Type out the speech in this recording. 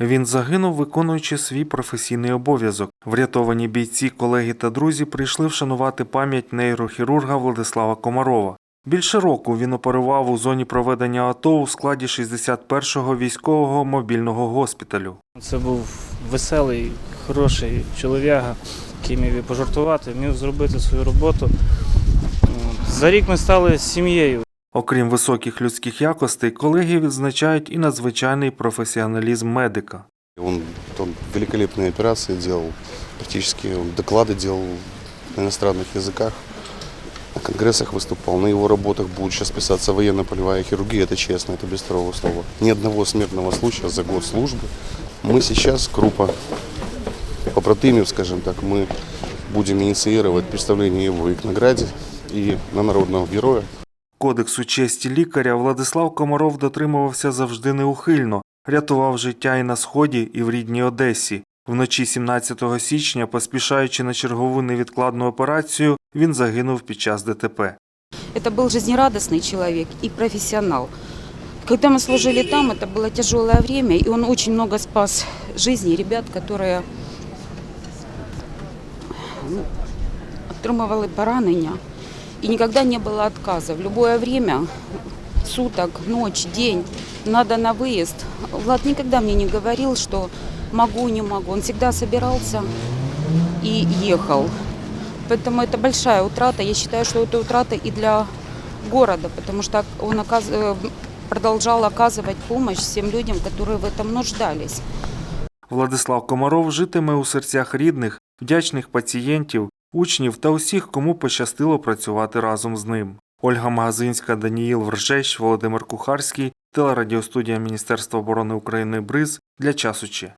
Він загинув, виконуючи свій професійний обов'язок. Врятовані бійці, колеги та друзі прийшли вшанувати пам'ять нейрохірурга Владислава Комарова. Більше року він оперував у зоні проведення АТО у складі 61-го військового мобільного госпіталю. Це був веселий, хороший чолов'яга, який міг і пожартувати, міг зробити свою роботу. За рік ми стали сім'єю. Окрім високих людських якостей, колеги відзначають і надзвичайний професіоналізм медика. Он, он великолепные операции делал, практически он доклады делал на иностранных языках, на конгрессах выступал, на его работах будет сейчас писаться военно-полевая хирургия, это честно, это без второго слова. Ни одного смертного случая за год службы. Мы сейчас, группа побратимів, скажем так, мы будем инициировать представление его и к награде, и на народного героя. Кодексу честі лікаря Владислав Комаров дотримувався завжди неухильно, рятував життя і на сході, і в рідній Одесі. Вночі 17 січня, поспішаючи на чергову невідкладну операцію, він загинув під час ДТП. Это был жизнерадостный человек и профессионал. Когда мы служили там, это было тяжелое время, и он очень много спас жизни ребят, которые ну, отримували поранения. И никогда не было отказа. В любое время, суток, ночь, день, надо на выезд. Влад никогда мне не говорил, что могу, не могу. Он всегда собирался и ехал. Поэтому это большая утрата. Я считаю, что это утрата и для города, потому что он оказ- э, продолжал оказывать помощь всем людям, которые в этом нуждались. Владислав Комаров житиме у серцях рідних, вдячних пацієнтів, учнів та усіх, кому пощастило працювати разом з ним. Ольга Магазинська, Даніїл Вржещ, Володимир Кухарський, телерадіостудія Міністерства оборони України БРИЗ для часу Че.